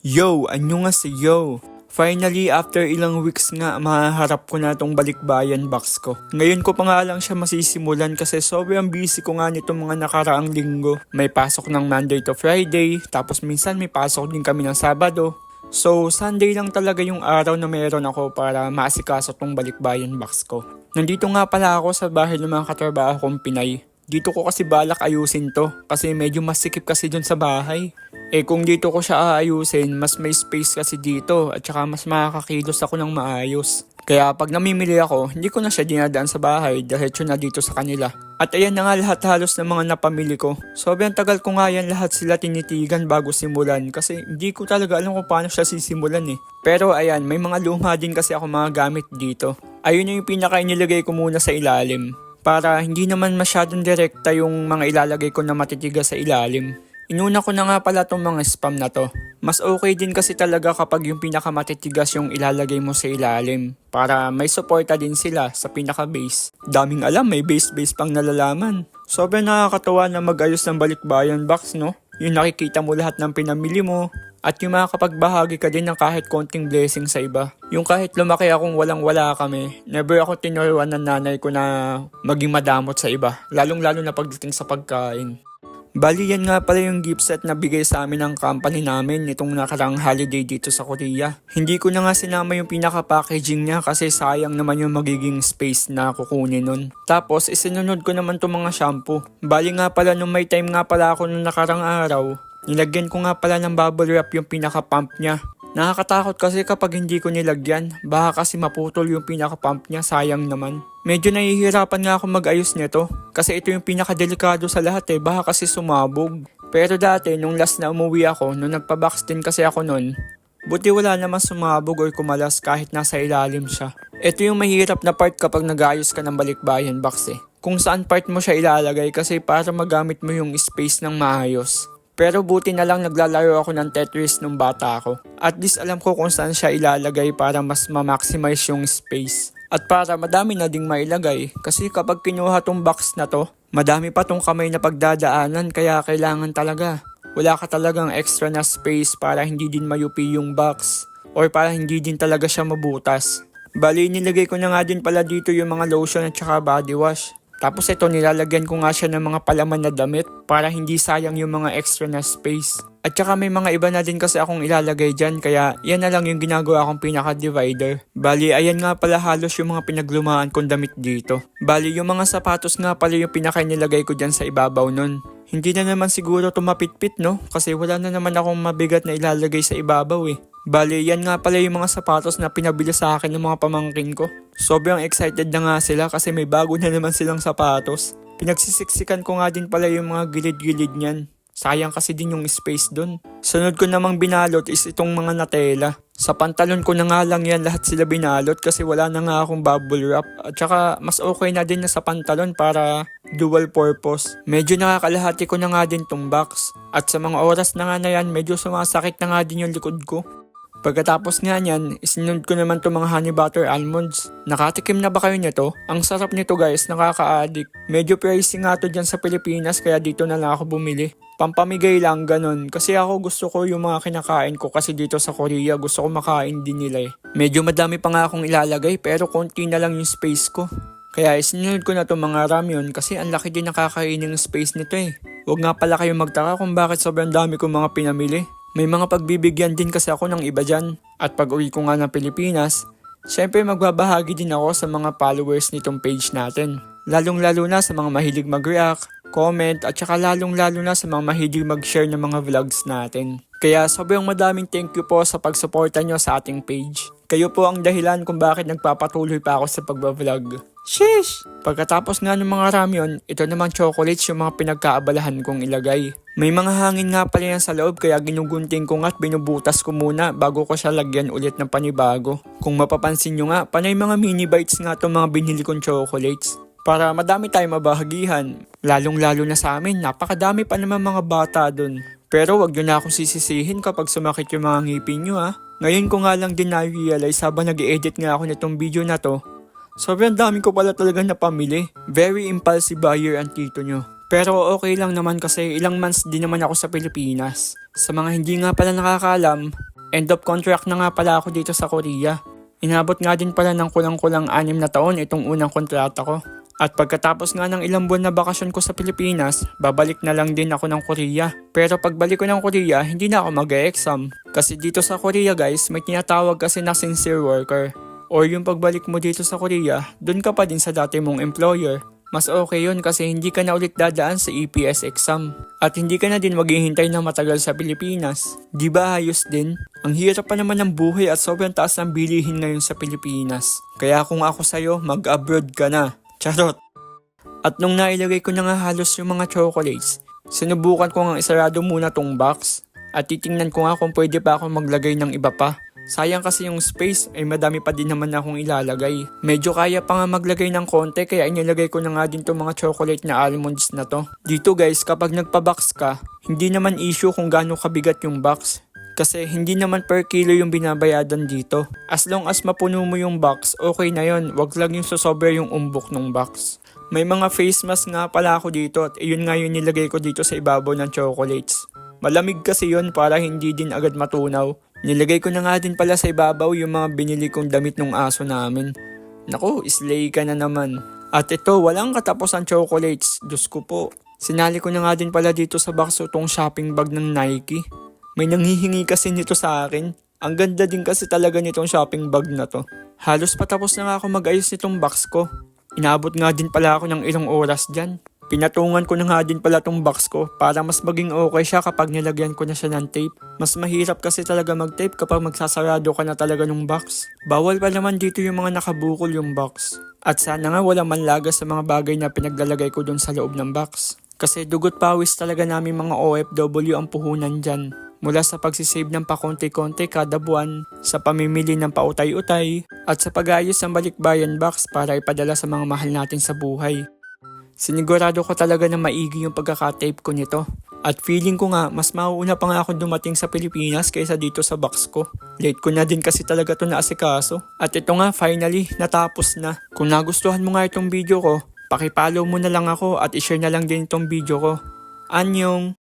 Yo, anyo nga si Yo. Finally, after ilang weeks nga, maharap ko na tong balikbayan box ko. Ngayon ko pa nga lang siya masisimulan kasi sobrang busy ko nga nitong mga nakaraang linggo. May pasok ng Monday to Friday, tapos minsan may pasok din kami ng Sabado. So, Sunday lang talaga yung araw na meron ako para maasikaso tong balikbayan box ko. Nandito nga pala ako sa bahay ng mga katrabaho kong Pinay. Dito ko kasi balak ayusin to kasi medyo masikip kasi dun sa bahay. Eh kung dito ko siya aayusin, mas may space kasi dito at saka mas makakakilos ako ng maayos. Kaya pag namimili ako, hindi ko na siya dinadaan sa bahay, diretso na dito sa kanila. At ayan na nga lahat halos ng mga napamili ko. Sobrang tagal ko nga yan lahat sila tinitigan bago simulan kasi hindi ko talaga alam kung paano siya sisimulan eh. Pero ayan, may mga luma din kasi ako mga gamit dito. Ayun na yung pinaka inilagay ko muna sa ilalim para hindi naman masyadong direkta yung mga ilalagay ko na matitigas sa ilalim. Inuna ko na nga pala tong mga spam na to. Mas okay din kasi talaga kapag yung pinakamatitigas yung ilalagay mo sa ilalim para may suporta din sila sa pinaka-base. Daming alam, may base-base pang nalalaman. Sobrang nakakatawa na mag-ayos ng balikbayan box, no? Yung nakikita mo lahat ng pinamili mo, at yung makakapagbahagi ka din ng kahit konting blessing sa iba. Yung kahit lumaki akong walang-wala kami, never ako tinuruan ng nanay ko na maging madamot sa iba. Lalong-lalo na pagdating sa pagkain. Bali yan nga pala yung gift set na bigay sa amin ng company namin nitong nakarang holiday dito sa Korea. Hindi ko na nga sinama yung pinaka-packaging niya kasi sayang naman yung magiging space na kukunin nun. Tapos isinunod ko naman tong mga shampoo. Bali nga pala nung may time nga pala ako nung nakarang araw, nilagyan ko nga pala ng bubble wrap yung pinaka-pump niya. Nakakatakot kasi kapag hindi ko nilagyan, baka kasi maputol yung pinaka-pump niya, sayang naman. Medyo nahihirapan nga ako mag-ayos nito kasi ito yung pinaka-delikado sa lahat eh, baka kasi sumabog. Pero dati, nung last na umuwi ako, nung nagpa-box din kasi ako nun, buti wala naman sumabog or kumalas kahit nasa ilalim siya. Ito yung mahirap na part kapag nag-ayos ka ng balikbayan box eh. Kung saan part mo siya ilalagay kasi para magamit mo yung space ng maayos. Pero buti na lang naglalaro ako ng Tetris nung bata ako. At least alam ko kung saan siya ilalagay para mas ma-maximize yung space. At para madami na ding mailagay. Kasi kapag kinuha tong box na to, madami pa tong kamay na pagdadaanan kaya kailangan talaga. Wala ka talagang extra na space para hindi din mayupi yung box. Or para hindi din talaga siya mabutas. Bali, nilagay ko na nga din pala dito yung mga lotion at saka body wash. Tapos ito nilalagyan ko nga siya ng mga palaman na damit para hindi sayang yung mga extra na space. At saka may mga iba na din kasi akong ilalagay dyan kaya yan na lang yung ginagawa kong pinaka-divider. Bali ayan nga pala halos yung mga pinaglumaan kong damit dito. Bali yung mga sapatos nga pala yung pinaka nilagay ko dyan sa ibabaw nun. Hindi na naman siguro tumapitpit no kasi wala na naman akong mabigat na ilalagay sa ibabaw eh. Bali, yan nga pala yung mga sapatos na pinabili sa akin ng mga pamangkin ko. Sobrang excited na nga sila kasi may bago na naman silang sapatos. Pinagsisiksikan ko nga din pala yung mga gilid-gilid niyan. Sayang kasi din yung space dun. Sunod ko namang binalot is itong mga natela. Sa pantalon ko na nga lang yan lahat sila binalot kasi wala na nga akong bubble wrap. At saka mas okay na din na sa pantalon para dual purpose. Medyo nakakalahati ko na nga din tong box. At sa mga oras na nga na yan, medyo sumasakit na nga din yung likod ko. Pagkatapos nga niyan, isinunod ko naman itong mga honey butter almonds. Nakatikim na ba kayo nito? Ang sarap nito guys, nakaka-addict. Medyo pricey nga to dyan sa Pilipinas kaya dito na lang ako bumili. Pampamigay lang ganun. Kasi ako gusto ko yung mga kinakain ko kasi dito sa Korea gusto ko makain din nila eh. Medyo madami pa nga akong ilalagay pero konti na lang yung space ko. Kaya isinunod ko na itong mga ramyon kasi ang laki din nakakainin ng space nito eh. Huwag nga pala kayo magtaka kung bakit sobrang dami kong mga pinamili. May mga pagbibigyan din kasi ako ng iba dyan. At pag uwi ko nga ng Pilipinas, syempre magbabahagi din ako sa mga followers nitong page natin. Lalong lalo na sa mga mahilig mag-react, comment, at saka lalong lalo na sa mga mahilig mag-share ng mga vlogs natin. Kaya sobrang madaming thank you po sa pagsuporta nyo sa ating page. Kayo po ang dahilan kung bakit nagpapatuloy pa ako sa pagbablog. Sheesh! Pagkatapos nga ng mga ramyon, ito naman chocolates yung mga pinagkaabalahan kong ilagay. May mga hangin nga pala yan sa loob kaya ginugunting ko nga at binubutas ko muna bago ko siya lagyan ulit ng panibago. Kung mapapansin nyo nga, panay mga mini bites nga itong mga binili kong chocolates. Para madami tayong mabahagihan. Lalong lalo na sa amin, napakadami pa naman mga bata dun. Pero wag nyo na akong sisisihin kapag sumakit yung mga ngipin nyo ha. Ngayon ko nga lang din na-realize habang nag edit nga ako nitong video na to, Sobrang dami ko pala talaga napamili. Very impulsive buyer ang tito nyo. Pero okay lang naman kasi ilang months din naman ako sa Pilipinas. Sa mga hindi nga pala nakakaalam, End of contract na nga pala ako dito sa Korea. Inabot nga din pala ng kulang-kulang anim na taon itong unang kontrata ko. At pagkatapos nga ng ilang buwan na bakasyon ko sa Pilipinas, babalik na lang din ako ng Korea. Pero pagbalik ko ng Korea, hindi na ako mag-exam. Kasi dito sa Korea guys, may tinatawag kasi na sincere worker. Or yung pagbalik mo dito sa Korea, dun ka pa din sa dati mong employer. Mas okay yun kasi hindi ka na ulit dadaan sa EPS exam. At hindi ka na din maghihintay na matagal sa Pilipinas. Di ba ayos din? Ang hirap pa naman ng buhay at sobrang taas ng bilihin ngayon sa Pilipinas. Kaya kung ako sa'yo, mag-abroad ka na. Charot! At nung nailagay ko na nga halos yung mga chocolates, sinubukan ko nga isarado muna tong box. At titingnan ko nga kung pwede pa ako maglagay ng iba pa. Sayang kasi yung space ay madami pa din naman akong ilalagay. Medyo kaya pa nga maglagay ng konti kaya inilagay ko na nga din tong mga chocolate na almonds na to. Dito guys, kapag nagpa-box ka, hindi naman issue kung gaano kabigat yung box. Kasi hindi naman per kilo yung binabayadan dito. As long as mapuno mo yung box, okay na yon. Wag lang yung sosobra yung umbok ng box. May mga face mask nga pala ako dito at yun nga yung nilagay ko dito sa ibabaw ng chocolates. Malamig kasi yun para hindi din agad matunaw. Nilagay ko na nga din pala sa ibabaw yung mga binili kong damit ng aso namin. Naku, slay ka na naman. At ito, walang katapos ang chocolates. Diyos ko po. Sinali ko na nga din pala dito sa box itong shopping bag ng Nike. May nanghihingi kasi nito sa akin. Ang ganda din kasi talaga nitong shopping bag na to. Halos patapos na nga ako mag-ayos nitong box ko. Inabot nga din pala ako ng ilang oras dyan. Pinatungan ko na nga din pala tong box ko para mas maging okay siya kapag nilagyan ko na siya ng tape. Mas mahirap kasi talaga mag-tape kapag magsasarado ka na talaga ng box. Bawal pa naman dito yung mga nakabukol yung box. At sana nga wala manlagas sa mga bagay na pinaglalagay ko dun sa loob ng box. Kasi dugot pawis talaga namin mga OFW ang puhunan dyan. Mula sa pagsisave ng pakonti-konti kada buwan, sa pamimili ng pautay-utay, at sa pag-ayos ng balikbayan box para ipadala sa mga mahal natin sa buhay. Sinigurado ko talaga na maigi yung pagkakatape ko nito. At feeling ko nga, mas mauuna pa nga ako dumating sa Pilipinas kaysa dito sa box ko. Late ko na din kasi talaga to naasikaso. At ito nga, finally, natapos na. Kung nagustuhan mo nga itong video ko, pakipollow mo na lang ako at ishare na lang din itong video ko. Anyong!